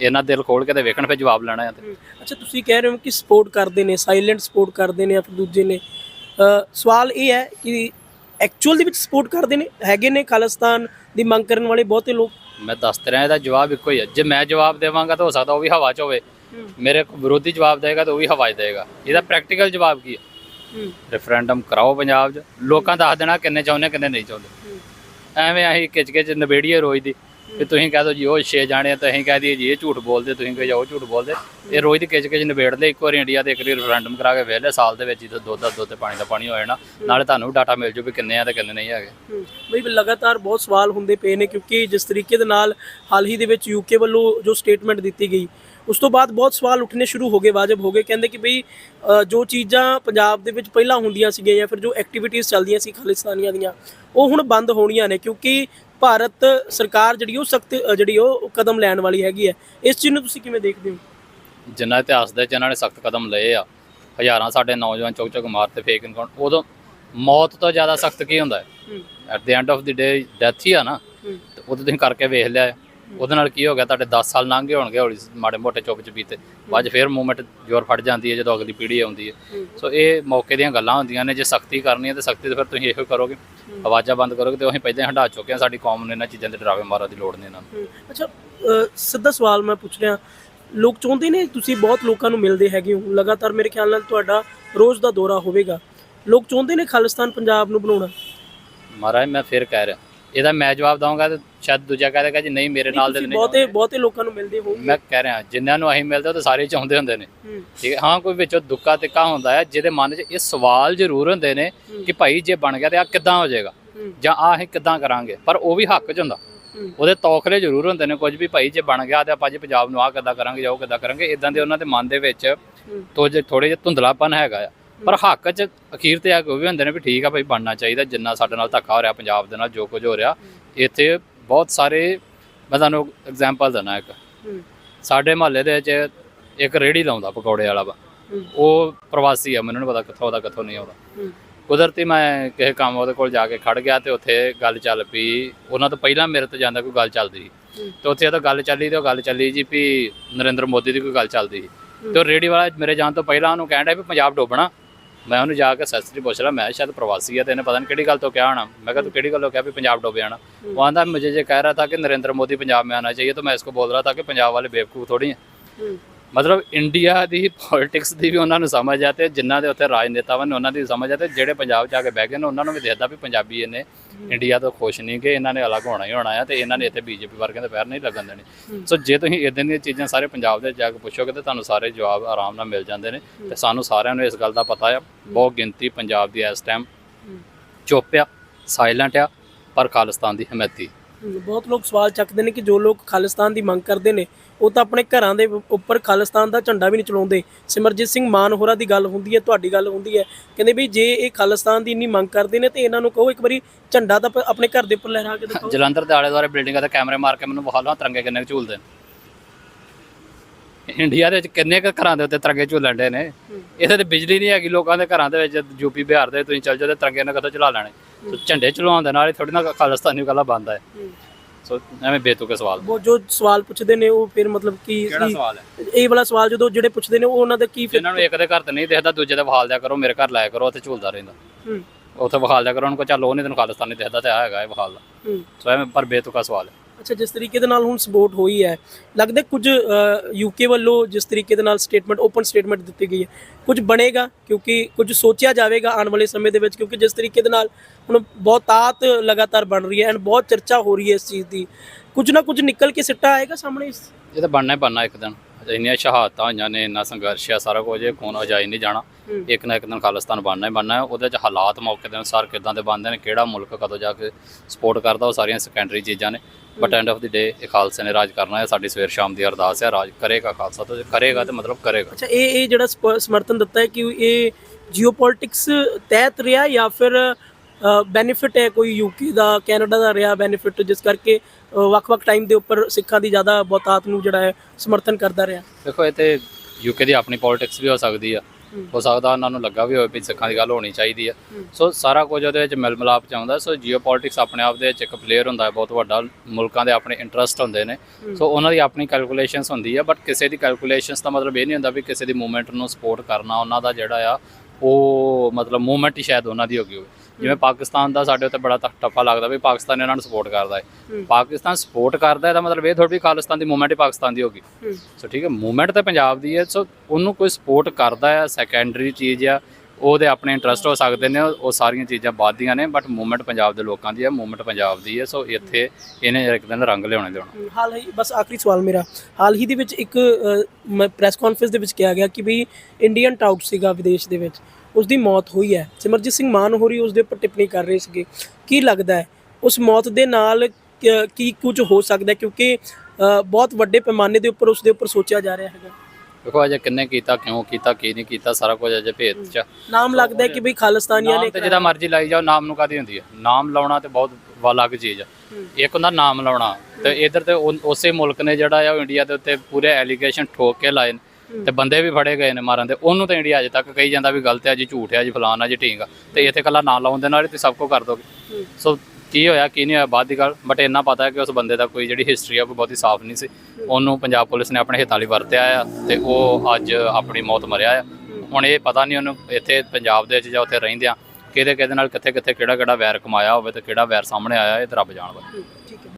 ਇਹਨਾਂ ਦਿਲ ਖੋਲ ਕੇ ਤੇ ਵੇਖਣ ਫਿਰ ਜਵਾਬ ਲੈਣਾ ਹੈ ਤੇ। ਅੱਛਾ ਤੁਸੀਂ ਕਹਿ ਰਹੇ ਹੋ ਕਿ ਸਪੋਰਟ ਕਰਦੇ ਨੇ ਸਾਇਲੈਂਟ ਸਪੋਰਟ ਕਰਦੇ ਨੇ ਜਾਂ ਦੂਜੇ ਨੇ। ਸਵਾਲ ਇਹ ਹੈ ਕਿ ਐਕਚੁਅਲ ਦੇ ਵਿੱਚ ਸਪੋਰਟ ਕਰਦੇ ਨੇ ਹੈਗੇ ਨੇ ਖਾਲਿਸਤਾਨ ਦੀ ਮੰਗ ਕਰਨ ਵਾਲੇ ਬਹੁਤੇ ਲੋਕ? ਮੈਂ ਦੱਸ ਤੇ ਰਿਹਾ ਇਹਦਾ ਜਵਾਬ ਇੱਕੋ ਹੀ ਹੈ ਜੇ ਮੈਂ ਜਵਾਬ ਦੇਵਾਂਗਾ ਤਾਂ ਹੋ ਸਕਦਾ ਉਹ ਵੀ ਹਵਾ 'ਚ ਹੋਵੇ। ਮੇਰੇ ਵਿਰੋਧੀ ਜਵਾਬ ਦੇਗਾ ਤਾਂ ਉਹ ਵੀ ਹਵਾ 'ਚ ਦੇਗਾ। ਇਹਦਾ ਪ੍ਰੈਕਟੀਕਲ ਜਵਾਬ ਕੀ ਹੈ। ਰੈਫਰੈਂਡਮ ਕਰਾਓ ਪੰਜਾਬ 'ਚ। ਲੋਕਾਂ ਦੱਸ ਦੇਣਾ ਕਿੰਨੇ ਚਾਹੁੰਦੇ ਕਿੰਨੇ ਨਹੀਂ ਚਾਹੁੰਦੇ। ਐਵੇਂ ਅਸੀਂ ਕਿਚ ਕਿਚ ਨਵੇੜੀਏ ਰੋਜ਼ ਦੀ। ਵੀ ਤੁਸੀਂ ਕਹਿ ਦੋ ਜੀ ਉਹ ਛੇ ਜਾਣੇ ਤਾਂ ਅਸੀਂ ਕਹਿ ਜੀ ਇਹ ਝੂਠ ਬੋਲਦੇ, ਤੁਸੀਂ ਕਹੋ ਉਹ ਝੂਠ ਬੋਲਦੇ। ਇਹ ਰੋਜ਼ ਦੀ ਕਿਚ ਕਿਚ ਨਵੇੜ ਇੱਕ ਵਾਰੀ ਇੰਡੀਆ ਦੇ ਇੱਕ ਵਾਰੀ ਰੈਫਰੈਂਡਮ ਕਰਾ ਕੇ ਵੇਖ ਲੈ ਸਾਲ ਦੇ ਵਿੱਚ ਹੀ ਤਾਂ ਦੁੱਧ ਦਾ ਦੁੱਧ ਤੇ ਪਾਣੀ ਦਾ ਪਾਣੀ ਹੋ ਜਾਣਾ। ਨਾਲੇ ਤੁਹਾਨੂੰ ਡਾਟਾ ਮਿਲ ਜੂ ਵੀ ਕਿੰਨੇ ਆ ਤੇ ਕਿੰਨੇ ਨਹੀਂ ਹੈਗੇ। ਬਈ ਲਗਾਤਾਰ ਬਹੁਤ ਸਵਾਲ ਹੁੰਦੇ ਪਏ ਨੇ, ਕਿਉਂਕਿ ਜਿਸ ਤਰੀਕੇ ਦੇ ਨਾਲ ਹਾਲ ਹੀ ਦੇ ਵਿੱਚ ਯੂਕੇ ਵੱਲੋਂ ਜੋ ਸਟੇਟਮੈਂਟ ਦਿੱਤੀ ਗਈ, ਉਸ ਤੋਂ ਬਾਅਦ ਬਹੁਤ ਸਵਾਲ ਉੱਠਣੇ ਸ਼ੁਰੂ ਹੋ ਗਏ, ਵਾਜਬ ਹੋ ਗਏ। ਕਹਿੰਦੇ ਕਿ ਬਈ ਜੋ ਚੀਜ਼ਾਂ ਪੰਜਾਬ ਦੇ ਵਿੱਚ ਪਹਿਲਾਂ ਹੁੰਦੀਆਂ ਸੀਗੀਆਂ ਜਾਂ ਫਿਰ ਜੋ ਐਕਟੀਵਿਟੀਜ਼ ਚੱਲਦੀਆਂ ਸੀ ਖਾਲਿਸਤਾਨੀਆਂ ਦੀਆਂ, ਉਹ ਹੁਣ ਬੰਦ ਹੋਣੀਆਂ ਨੇ, ਕਿਉਂਕਿ ਭਾਰਤ ਸਰਕਾਰ ਜਿਹੜੀ ਉਹ ਸਖਤ ਜਿਹੜੀ ਉਹ ਕਦਮ ਲੈਣ ਵਾਲੀ ਹੈਗੀ ਹੈ। ਇਸ ਚੀਜ਼ ਨੂੰ ਤੁਸੀਂ ਕਿਵੇਂ ਦੇਖਦੇ ਹੋ? ਜਿੰਨਾ ਇਤਿਹਾਸ ਦੇ ਜਿਨ੍ਹਾਂ ਨੇ ਸਖਤ ਕਦਮ ਲਏ ਆ ਹਜ਼ਾਰਾਂ ਸਾਡੇ ਨੌਜਵਾਨ ਚੌਕ ਚੌਕ ਮਾਰਤੇ ਫੇਕ ਇਨਕਾਊਂਟ ਉਦੋਂ ਮੌਤ ਤੋਂ ਜ਼ਿਆਦਾ ਸਖਤ ਕੀ ਹੁੰਦਾ ਹੈ? At the end of the day death ਹੀ ਆ ਨਾ। ਤੇ ਉਦੋਂ ਤੁਸੀਂ ਕਰਕੇ ਵੇਖ ਲਿਆ। ਉਹਦੇ ਨਾਲ ਕੀ ਹੋ ਗਿਆ ਤੁਹਾਡੇ 10 ਸਾਲ ਲੰਘ ਗਏ ਹੋਣਗੇ ਹੌਲੀ ਮਾੜੇ ਮੋਟੇ ਚੁੱਪ ਚਪੀਤੇ ਬਾਅਦ 'ਚ ਫਿਰ ਮੂਵਮੈਂਟ ਜ਼ੋਰ ਫੜ ਜਾਂਦੀ ਹੈ ਜਦੋਂ ਅਗਲੀ ਪੀੜ੍ਹੀ ਆਉਂਦੀ ਹੈ। ਸੋ ਇਹ ਮੌਕੇ ਦੀਆਂ ਗੱਲਾਂ ਹੁੰਦੀਆਂ ਨੇ ਜੇ ਸਖਤੀ ਕਰਨੀ ਹੈ ਤੇ ਸਖਤੀ ਤੇ ਫਿਰ ਤੁਸੀਂ ਇਹੋ ਕਰੋਗੇ। ਆਵਾਜ਼ਾਂ ਬੰਦ ਕਰੋਗੇ ਤੇ ਅਸੀਂ ਪਹਿਲਾਂ ਹੰਡਾ ਚੁੱਕੇ ਹਾਂ। ਸਾਡੀ ਕੌਮ ਨੂੰ ਇਹਨਾਂ ਚੀਜ਼ਾਂ ਦੇ ਡਰਾਵੇ ਮਾਰਨ ਦੀ ਲੋੜ ਨਹੀਂ ਇਹਨਾਂ ਨੂੰ। ਅੱਛਾ ਸਿੱਧਾ ਸਵਾਲ ਮੈਂ ਪੁੱਛ ਰਿਹਾ। ਲੋਕ ਚਾਹੁੰਦੇ ਨੇ ਤੁਸੀਂ ਬਹੁਤ ਲੋਕਾਂ ਨੂੰ ਮਿਲਦੇ ਹੈਗੇ ਹੋ। ਲਗਾਤਾਰ ਮੇਰੇ ਖਿਆਲ ਨਾਲ ਤੁਹਾਡਾ ਰੋਜ਼ ਦਾ ਦੌਰਾ ਹੋਵੇਗਾ। ਲੋਕ ਚਾਹੁੰਦੇ ਨੇ ਖਾਲਿਸਤਾਨ ਪੰਜਾਬ ਨੂੰ ਬਣਾਉਣਾ। ਮਹਾਰਾਜ ਮੈਂ ਫਿਰ ਕਹਿ ਰਿਹਾ। ਇਹਦਾ ਮੈਂ ਜਵਾਬ ਦਵਾਂਗਾ ਤੇ ਸ਼ਾਇਦ ਦੂਜਾ ਕਹਿ ਜੀ ਨਹੀਂ ਮੇਰੇ ਨਾਲ ਦੇ ਤੁਸੀਂ ਨਹੀਂ ਬਹੁਤੇ ਬਹੁਤੇ ਲੋਕਾਂ ਨੂੰ ਮਿਲਦੇ ਹੋਗੇ ਮੈਂ ਕਹਿ ਰਿਹਾ ਜਿਨ੍ਹਾਂ ਨੂੰ ਅਸੀਂ ਮਿਲਦੇ ਉਹ ਤਾਂ ਸਾਰੇ ਚਾਹੁੰਦੇ ਹੁੰਦੇ ਨੇ। ਠੀਕ ਹੈ ਹਾਂ ਕੋਈ ਵਿੱਚੋਂ ਦੁੱਕਾ ਤਿੱਕਾ ਹੁੰਦਾ ਹੈ ਜਿਹਦੇ ਮਨ 'ਚ ਇਹ ਸਵਾਲ ਜ਼ਰੂਰ ਹੁੰਦੇ ਨੇ ਕਿ ਭਾਈ ਜੇ ਬਣ ਗਿਆ ਤੇ ਆ ਕਿੱਦਾਂ ਹੋ ਜਾਏਗਾ? ਜਾਂ ਆ ਅਸੀਂ ਕਿੱਦਾਂ ਕਰਾਂਗੇ? ਪਰ ਉਹ ਵੀ ਹੱਕ 'ਚ ਹੁੰਦਾ। ਉਹਦੇ ਤੌਖਲੇ ਜ਼ਰੂਰ ਹੁੰਦੇ ਨੇ ਕੁਝ ਵੀ ਭਾਈ ਜੇ ਬਣ ਗਿਆ ਤੇ ਆਪਾਂ ਜੀ ਪੰਜਾਬ ਨੂੰ ਆ ਕਿੱਦਾਂ ਕਰਾਂਗੇ ਜਾਂ ਉਹ ਕਿੱਦਾਂ ਕਰਾਂਗੇ ਇਦਾਂ ਦੇ ਉਹਨਾਂ ਦੇ ਮਨ ਦੇ ਵਿੱਚ ਹਮ, ਤੋ ਜੇ ਥੋੜੇ ਜਿਹਾ ਧੁੰਦਲਾਪਨ ਹੈਗਾ ਆ। ਪਰ ਹੱਕ 'ਚ ਅਖੀਰ ਤੇ ਆ ਕੇ ਉਹ ਵੀ ਹੁੰਦੇ ਨੇ ਵੀ ਠੀਕ ਆ ਭਾਈ ਬਣਨਾ ਚਾਹੀਦਾ ਜਿੰਨਾ ਸਾਡੇ ਨਾਲ ਧੱਕਾ ਹੋ ਰਿਹਾ ਪੰਜਾਬ ਦੇ ਨਾਲ ਜੋ ਕੁਝ ਹੋ ਰਿਹਾ ਇੱਥੇ ਬਹੁਤ ਸਾਰੇ ਮੈਂ ਤੁਹਾਨੂੰ ਐਗਜ਼ਾਮਪਲ ਦਿੰਦਾ ਇੱਕ। ਸਾਡੇ ਮਹੱਲੇ ਦੇ ਵਿੱਚ ਇੱਕ ਰੇੜੀ ਲਾਉਂਦਾ ਪਕੌੜੇ ਵਾਲਾ ਵਾ। ਉਹ ਪ੍ਰਵਾਸੀ ਆ ਮੈਨੂੰ ਨਹੀਂ ਪਤਾ ਕਿੱਥੋਂ ਦਾ ਕਿੱਥੋਂ ਨਹੀਂ ਆਉਂਦਾ। ਕੁਦਰਤੀ ਮੈਂ ਕਿਸੇ ਕੰਮ ਉਹਦੇ ਕੋਲ ਜਾ ਕੇ ਖੜ ਗਿਆ ਤੇ ਉੱਥੇ ਗੱਲ ਚੱਲ ਪਈ। ਉਹਨਾਂ ਤੋਂ ਪਹਿਲਾਂ ਮੇਰੇ ਤੋਂ ਜਾਂਦਾ ਕੋਈ ਗੱਲ ਚੱਲਦੀ ਸੀ। ਤੇ ਉੱਥੇ ਜਦੋਂ ਗੱਲ ਚੱਲੀ ਤੇ ਉਹ ਗੱਲ ਚੱਲੀ ਜੀ ਵੀ ਨਰਿੰਦਰ ਮੋਦੀ ਦੀ ਕੋਈ ਗੱਲ ਚੱਲਦੀ ਸੀ। ਤੇ ਉਹ ਰੇੜੀ ਵਾਲਾ ਮੇਰੇ ਜਾਣ ਤੋਂ ਪਹਿਲਾਂ ਉਹਨੂੰ ਕਹਿਣ ਡਿਆ ਵੀ ਪੰਜਾਬ ਡੋਬਣਾ। ਮੈਂ ਉਹਨੂੰ ਜਾ ਕੇ ਸੈਸਟਰੀ ਪੁੱਛ ਲਿਆ ਮੈਂ ਸ਼ਾਇਦ ਪ੍ਰਵਾਸੀ ਆ ਤੇ ਇਹਨੇ ਪਤਾ ਨਹੀਂ ਕਿਹੜੀ ਗੱਲ ਤੋਂ ਕਿਹਾ ਹੋਣਾ ਮੈਂ ਕਿਹਾ ਤੂੰ ਕਿਹੜੀ ਗੱਲੋਂ ਕਿਹਾ ਵੀ ਪੰਜਾਬ ਡੋਬੇ ਆਣਾ ਉਹ ਆਂਦਾ मुझे ये कह रहा था कि नरेंद्र मोदी पंजाब में आना चाहिए तो मैं इसको बोल रहा था कि पंजाब वाले बेवकूफ़ थोड़ी हैं ਹਮ, ਮਤਲਬ ਇੰਡੀਆ ਦੀ ਪੋਲਿਟਿਕਸ ਦੀ ਵੀ ਉਹਨਾਂ ਨੂੰ ਸਮਝ ਆ ਤੇ ਜਿਨ੍ਹਾਂ ਦੇ ਉੱਥੇ ਰਾਜਨੇਤਾ ਨੇ ਉਹਨਾਂ ਦੀ ਸਮਝ ਆ ਤੇ ਜਿਹੜੇ ਪੰਜਾਬ 'ਚ ਆ ਕੇ ਬਹਿ ਗਏ ਨੇ ਉਹਨਾਂ ਨੂੰ ਵੀ ਦੇਖਦਾ ਵੀ ਪੰਜਾਬੀ ਇਹਨੇ ਇੰਡੀਆ ਤੋਂ ਖੁਸ਼ ਨਹੀਂ ਕਿ ਇਹਨਾਂ ਨੇ ਅਲੱਗ ਹੋਣਾ ਹੀ ਹੋਣਾ ਆ ਤੇ ਇਹਨਾਂ ਨੇ ਇੱਥੇ ਬੀਜੇਪੀ ਵਰਗਿਆਂ ਦੇ ਪੈਰ ਨਹੀਂ ਲੱਗਣ ਦੇਣੇ। ਸੋ ਜੇ ਤੁਸੀਂ ਇਦਾਂ ਦੀਆਂ ਚੀਜ਼ਾਂ ਸਾਰੇ ਪੰਜਾਬ ਦੇ ਜਾ ਕੇ ਪੁੱਛੋਗੇ ਤੇ ਤੁਹਾਨੂੰ ਸਾਰੇ ਜਵਾਬ ਆਰਾਮ ਨਾਲ ਮਿਲ ਜਾਂਦੇ ਨੇ ਤੇ ਸਾਨੂੰ ਸਾਰਿਆਂ ਨੂੰ ਇਸ ਗੱਲ ਦਾ ਪਤਾ ਆ ਬਹੁਤ ਗਿਣਤੀ ਪੰਜਾਬ ਦੀ ਇਸ ਟਾਈਮ ਚੁੱਪ ਆ ਸਾਇਲੈਂਟ ਆ ਪਰ ਖਾਲਿਸਤਾਨ ਦੀ ਹਮੈਤੀ ਹਮ, ਬਹੁਤ ਲੋਕ ਸਵਾਲ ਚੱਕਦੇ ਨੇ ਕਿ ਜੋ ਲੋਕ ਖਾਲਿਸਤਾਨ ਦੀ ਮੰਗ ਕਰਦੇ ਨੇ, ਉਹ ਤਾਂ ਆਪਣੇ ਘਰਾਂ ਦੇ ਉੱਪਰ ਖਾਲਿਸਤਾਨ ਦਾ ਝੰਡਾ ਵੀ ਨਹੀਂ ਚਲਾਉਂਦੇ। ਸਿਮਰਜੀਤ ਸਿੰਘ ਮਾਨ ਹੋਰਾਂ ਦੀ ਗੱਲ ਹੁੰਦੀ ਹੈ, ਤੁਹਾਡੀ ਗੱਲ ਹੁੰਦੀ ਹੈ। ਕਹਿੰਦੇ ਵੀ ਜੇ ਇਹ ਖਾਲਿਸਤਾਨ ਦੀ ਇੰਨੀ ਮੰਗ ਕਰਦੇ ਨੇ, ਤੇ ਇਹਨਾਂ ਨੂੰ ਕਹੋ ਇੱਕ ਵਾਰੀ ਝੰਡਾ ਤਾਂ ਆਪਣੇ ਘਰ ਦੇ ਉੱਪਰ ਲਹਿਰਾ ਕੇ ਦਿਖਾਓ। ਜਲੰਧਰ ਦੇ ਆਲੇ ਦੁਆਲੇ ਬਿਲਡਿੰਗਾਂ ਤੇ ਕੈਮਰੇ ਮਾਰ ਕੇ ਮੈਨੂੰ ਵਿਖਾ ਲਓ ਤਿਰੰਗੇ ਕਿੰਨੇ ਝੂਲਦੇ ਨੇ। ਇੰਡੀਆ ਦੇ ਵਿੱਚ ਕਿੰਨੇ ਕੁ ਘਰਾਂ ਦੇ ਉੱਤੇ ਤਿਰੰਗੇ ਝੂਲਣ ਡੇ ਨੇ? ਇੱਥੇ ਤੇ ਬਿਜਲੀ ਨਹੀਂ ਹੈਗੀ ਲੋਕਾਂ ਦੇ ਘਰਾਂ ਦੇ ਵਿੱਚ ਯੂਪੀ ਬਿਹਾਰ ਦੇ ਤੁਸੀਂ ਚੱਲ ਜਾਓ ਤੇ ਤਿਰੰਗੇ ਨੇ ਕਦੋਂ ਚਲਾ ਲੈਣੇ। ਸੋ ਝੰਡੇ ਚਲਾਉਣ ਦੇ ਨਾਲ ਹੀ ਥੋੜੀ ਨਾ ਖਾਲਿਸਤਾਨੀ ਗੱਲਾਂ ਬੰਦ ਹੈ। ਸੋ ਐਵੇਂ ਬੇਤੁਕੇ ਸਵਾਲ। ਉਹ ਜੋ ਸਵਾਲ ਪੁੱਛਦੇ ਨੇ ਉਹ ਫਿਰ ਮਤਲਬ ਕੀ ਕਿਹੜਾ ਸਵਾਲ ਹੈ? ਇਹ ਵਾਲਾ ਸਵਾਲ ਜਦੋਂ ਜਿਹੜੇ ਪੁੱਛਦੇ ਨੇ ਉਹ ਉਹਨਾਂ ਦਾ ਕੀ ਫਿਰ ਜਿਨ੍ਹਾਂ ਨੂੰ ਇੱਕ ਦੇ ਘਰ ਤੇ ਨਹੀਂ ਦਿਖਦਾ ਦੂਜੇ ਦੇ ਵਿਖਾਲ ਦਿਆ ਕਰੋ ਮੇਰੇ ਘਰ ਲਾਇਆ ਕਰੋ ਉੱਥੇ ਝੂਲਦਾ ਰਹਿੰਦਾ। ਹਮ, ਉੱਥੇ ਵਿਖਾਲ ਦਿਆ ਕਰੋ ਉਹਨਾਂ ਕੋ ਚੱਲ ਉਹ ਨਹੀਂ ਤੈਨੂੰ ਖਾਲਿਸਤਾਨੀ ਦਿਖਦਾ ਤੇ ਆ ਹੈਗਾ ਇਹ ਦਾ ਹਮ। ਸੋ ਐਵੇਂ ਪਰ ਬੇਤੁਕਾ ਸਵਾਲ ਹੈ। ਅੱਛਾ, ਜਿਸ ਤਰੀਕੇ ਦੇ ਨਾਲ ਹੁਣ ਸਪੋਰਟ ਹੋਈ ਹੈ, ਲੱਗਦਾ ਕੁਝ ਯੂਕੇ ਵੱਲੋਂ ਜਿਸ ਤਰੀਕੇ ਦੇ ਨਾਲ ਸਟੇਟਮੈਂਟ ਓਪਨ ਸਟੇਟਮੈਂਟ ਦਿੱਤੀ ਗਈ ਹੈ, ਕੁਝ ਬਣੇਗਾ? ਕਿਉਂਕਿ ਕੁਝ ਸੋਚਿਆ ਜਾਵੇਗਾ ਆਉਣ ਵਾਲੇ ਸਮੇਂ ਦੇ ਵਿੱਚ, ਕਿਉਂਕਿ ਜਿਸ ਤਰੀਕੇ ਦੇ ਨਾਲ ਹੁਣ ਬਹੁਤਾਤ ਲਗਾਤਾਰ ਬਣ ਰਹੀ ਹੈ ਐਂਡ ਬਹੁਤ ਚਰਚਾ ਹੋ ਰਹੀ ਹੈ ਇਸ ਚੀਜ਼ ਦੀ। ਕੁਝ ਨਾ ਕੁਝ ਨਿਕਲ ਕੇ ਸਿੱਟਾ ਆਏਗਾ ਸਾਹਮਣੇ ਇਹ ਤਾਂ ਬਣਨਾ ਹੀ ਬਣਨਾ ਇੱਕ ਦਿਨ। ਇੰਨੀਆਂ ਸ਼ਹਾਦਤਾਂ ਹੋਈਆਂ ਨੇ, ਇੰਨਾ ਸੰਘਰਸ਼ ਆ, ਸਾਰਾ ਕੁਝ, ਇਹ ਖੂਨ ਅਜਾਈ ਨਹੀਂ ਜਾਣਾ। ਇੱਕ ਨਾ ਇੱਕ ਦਿਨ ਖਾਲਿਸਤਾਨ ਬਣਨਾ ਹੀ ਬਣਨਾ ਹੈ। ਉਹਦੇ ਚ ਹਾਲਾਤ ਮੌਕੇ ਦੇ ਅਨੁਸਾਰ ਕਿਦਾਂ ਦੇ ਬਣਦੇ ਨੇ ਕਿਹੜਾ ਮੁਲਕ ਕਦੋਂ ਜਾ ਕੇ ਸਪੋਰਟ ਕਰਦਾ ਉਹ ਸਾਰੀਆਂ ਸੈਕੰਡਰੀ ਚੀਜ਼ਾਂ ਨੇ। But end of the day ਇਹ ਖਾਲਸੇ ਨੇ ਰਾਜ ਕਰਨਾ ਹੈ। ਸਾਡੀ ਸਵੇਰ ਸ਼ਾਮ ਦੀ ਅਰਦਾਸ ਹੈ ਰਾਜ ਕਰੇਗਾ ਖਾਲਸਾ ਤਾਂ ਕਰੇਗਾ ਤੇ ਮਤਲਬ ਕਰੇਗਾ। ਅੱਛਾ ਇਹ ਇਹ ਜਿਹੜਾ ਸਮਰਥਨ ਦਿੱਤਾ ਹੈ ਕਿ ਇਹ ਜੀਓਪੋਲਿਟਿਕਸ ਤਹਿਤ ਰਿਹਾ ਜਾਂ ਫਿਰ ਬੈਨੀਫਿਟ ਹੈ ਕੋਈ ਯੂਕੇ ਦਾ ਕੈਨੇਡਾ ਦਾ ਰਿਹਾ ਬੈਨੀਫਿਟ ਜਿਸ ਕਰਕੇ ਵੱਖ-ਵੱਖ ਟਾਈਮ ਦੇ ਉੱਪਰ ਸਿੱਖਾਂ ਦੀ ਜ਼ਿਆਦਾ ਬਹੁਤਾਤ ਨੂੰ ਜਿਹੜਾ ਹੈ ਸਮਰਥਨ ਕਰਦਾ ਰਿਹਾ? ਦੇਖੋ ਇਹ ਤੇ ਯੂਕੇ ਦੀ ਆਪਣੀ ਪੋਲਿਟਿਕਸ ਵੀ ਹੋ ਸਕਦੀ ਆ। ਹੂੰ। ਸਕਦਾ ਉਹਨਾਂ ਨੂੰ ਲੱਗਾ ਵੀ ਹੋਵੇ ਵੀ ਸਿੱਖਾਂ ਦੀ ਗੱਲ ਹੋਣੀ ਚਾਹੀਦੀ ਆ। ਹੂੰ। ਸੋ ਸਾਰਾ ਕੁਝ ਉਹਦੇ ਵਿੱਚ ਮਿਲ ਮਿਲਾਪ ਚ ਆਉਂਦਾ। ਸੋ ਜੀਓਪੋਲਿਟਿਕਸ ਆਪਣੇ ਆਪ ਦੇ ਵਿੱਚ ਇੱਕ ਪਲੇਅਰ ਹੁੰਦਾ ਹੈ ਬਹੁਤ ਵੱਡਾ। ਮੁਲਕਾਂ ਦੇ ਆਪਣੇ ਇੰਟਰਸਟ ਹੁੰਦੇ ਨੇ। ਸੋ ਉਹਨਾਂ ਦੀ ਆਪਣੀ ਕੈਲਕੂਲੇਸ਼ਨਸ ਹੁੰਦੀ ਆ ਬਟ ਕਿਸੇ ਦੀ ਕੈਲਕੂਲੇਸ਼ਨਸ ਦਾ ਮਤਲਬ ਇਹ ਨਹੀਂ ਹੁੰਦਾ ਵੀ ਕਿਸੇ ਦੀ ਮੂਵਮੈਂਟ ਨੂੰ ਸਪੋਰਟ ਕਰਨਾ ਉਹਨਾਂ ਦਾ ਜਿਹੜਾ ਆ ਉਹ ਮਤਲਬ ਮੂਵਮੈਂਟ ਹੀ ਸ਼ਾਇਦ ਉਹਨਾਂ ਦੀ ਹੋ ਗਈ ਹੋਵੇ। ਜਿਵੇਂ ਪਾਕਿਸਤਾਨ ਦਾ ਸਾਡੇ ਉੱਤੇ ਬੜਾ ਟ- ਟੱਪਾ ਲੱਗਦਾ ਵੀ ਪਾਕਿਸਤਾਨ ਇਹਨਾਂ ਨੂੰ ਸਪੋਰਟ ਕਰਦਾ ਹੈ। ਪਾਕਿਸਤਾਨ ਸਪੋਰਟ ਕਰਦਾ ਹੈ ਤਾਂ ਮਤਲਬ ਇਹ ਥੋੜੀ ਵੀ ਖਾਲਿਸਤਾਨ ਦੀ ਮੂਵਮੈਂਟ ਹੀ ਪਾਕਿਸਤਾਨ ਦੀ ਹੋਗੀ। ਸੋ ਠੀਕ ਹੈ ਮੂਵਮੈਂਟ ਤਾਂ ਪੰਜਾਬ ਦੀ ਹੈ ਸੋ ਉਹਨੂੰ ਕੋਈ ਸਪੋਰਟ ਕਰਦਾ ਹੈ ਸੈਕੰਡਰੀ ਚੀਜ਼ ਆ ਉਹਦੇ ਆਪਣੇ ਇੰਟਰਸਟ ਹੋ ਸਕਦੇ ਨੇ ਉਹ ਸਾਰੀਆਂ ਚੀਜ਼ਾਂ ਬਾਅਦ ਦੀਆਂ ਨੇ ਬਟ ਮੂਵਮੈਂਟ ਪੰਜਾਬ ਦੇ ਲੋਕਾਂ ਦੀ ਹੈ ਮੂਵਮੈਂਟ ਪੰਜਾਬ ਦੀ ਹੈ ਸੋ ਇੱਥੇ ਇਹਨੇ ਇੱਕ ਦਿਨ ਰੰਗ ਲਿਆਉਣੇ ਲਿਆਉਣਾ। ਹਾਲ ਹੀ ਬਸ ਆਖਰੀ ਸਵਾਲ ਮੇਰਾ। ਹਾਲ ਹੀ ਦੇ ਵਿੱਚ ਇੱਕ ਪ੍ਰੈਸ ਕਾਨਫਰੰਸ ਦੇ ਵਿੱਚ ਕਿਹਾ ਗਿਆ ਕਿ ਵੀ ਇੰਡੀਅਨ ਟਾਊਟ ਸੀਗਾ ਵਿਦੇਸ਼ ਦੇ ਵਿੱਚ। ਉਸ ਦੀ ਮੌਤ ਹੋਈ ਹੈ। ਸਿਮਰਜੀਤ ਸਿੰਘ ਮਾਨ ਹੋਰੀ ਉਸ ਦੇ ਉੱਪਰ ਟਿੱਪਣੀ ਕਰ ਰਹੇ ਸੀਗੇ। ਕੀ ਲੱਗਦਾ ਹੈ? ਉਸ ਮੌਤ ਦੇ ਨਾਲ ਕ- ਕੀ ਕੁਝ ਹੋ ਸਕਦਾ? ਕਿਉਂਕਿ ਬਹੁਤ ਵੱਡੇ ਪੈਮਾਨੇ ਦੇ ਉੱਪਰ ਉਸ ਦੇ ਉੱਪਰ ਸੋਚਿਆ ਜਾ ਰਿਹਾ ਹੈਗਾ। ਦੇਖੋ ਅਜੇ ਕਿੰਨੇ ਕੀਤਾ ਕਿਉਂ ਕੀਤਾ ਕੀ ਨਹੀਂ ਕੀਤਾ ਸਾਰਾ ਕੁਝ ਅਜੇ ਭੇਤ ਚ। ਨਾਮ ਲੱਗਦਾ ਹੈ ਕਿ ਵੀ ਖਾਲਿਸਤਾਨੀਆਂ ਨੇ ਜਿਹਦਾ ਮਰਜ਼ੀ ਲਾਈ ਜਾਓ ਨਾਮ ਨੂੰ ਕਾਦੀ ਹੁੰਦੀ ਹੈ? ਨਾਮ ਲਾਉਣਾ ਤੇ ਬਹੁਤ ਵਾ ਅਲੱਗ ਚੀਜ਼ ਆ। ਇੱਕ ਹੁੰਦਾ ਨਾਮ ਲਾਉਣਾ। ਤੇ ਇਧਰ ਤੇ ਉਸੇ ਮੁਲਕ ਨੇ ਜਿਹੜਾ ਆ ਉਹ ਇੰਡੀਆ ਦੇ ਉੱਤੇ ਪੂਰੇ ਐਲੀਗੇਸ਼ਨ ਠੋਕ ਕੇ ਲਾਏ ਤੇ ਬੰਦੇ ਵੀ ਫੜੇ ਗਏ ਨੇ ਮਾਰਨ ਦੇ। ਉਹਨੂੰ ਤਾਂ ਇੰਡੀਆ ਅਜੇ ਤੱਕ ਕਹੀ ਜਾਂਦਾ ਵੀ ਗਲਤ ਹੈ ਜੀ ਝੂਠ ਹੈ ਜੀ ਫਲਾਨ ਆ ਜੀ ਢੀਂਗ ਆ। ਤੇ ਇੱਥੇ ਕੱਲਾ ਨਾਂ ਲਾਉਣ ਦੇ ਨਾਲ ਹੀ ਤੁਸੀਂ ਸਭ ਕੁਝ ਕਰ ਦੋਗੇ। ਸੋ ਕੀ ਹੋਇਆ ਕੀ ਨਹੀਂ ਹੋਇਆ ਬਾਅਦ ਦੀ ਗੱਲ। ਬਟ ਇੰਨਾ ਪਤਾ ਹੈ ਕਿ ਉਸ ਬੰਦੇ ਦਾ ਕੋਈ ਜਿਹੜੀ ਹਿਸਟਰੀ ਆ ਕੋਈ ਬਹੁਤੀ ਸਾਫ਼ ਨਹੀਂ ਸੀ। ਉਹਨੂੰ ਪੰਜਾਬ ਪੁਲਿਸ ਨੇ ਆਪਣੇ ਹਿੱਤਾਂ ਲਈ ਵਰਤਿਆ ਆ ਤੇ ਉਹ ਅੱਜ ਆਪਣੀ ਮੌਤ ਮਰਿਆ ਆ। ਹੁਣ ਇਹ ਪਤਾ ਨਹੀਂ ਉਹਨੂੰ ਇੱਥੇ ਪੰਜਾਬ ਦੇ ਵਿੱਚ ਜਾਂ ਉੱਥੇ ਰਹਿੰਦਿਆਂ ਕਿਹਦੇ ਕਿਹਦੇ ਨਾਲ ਕਿੱਥੇ ਕਿੱਥੇ ਕਿਹੜਾ ਕਿਹੜਾ ਵੈਰ ਕਮਾਇਆ ਹੋਵੇ ਤੇ ਕਿਹੜਾ ਵੈਰ ਸਾਹਮਣੇ ਆਇਆ ਇਹ ਤਾਂ ਰੱਬ ਜਾਣਦਾ। ਠੀਕ ਹੈ।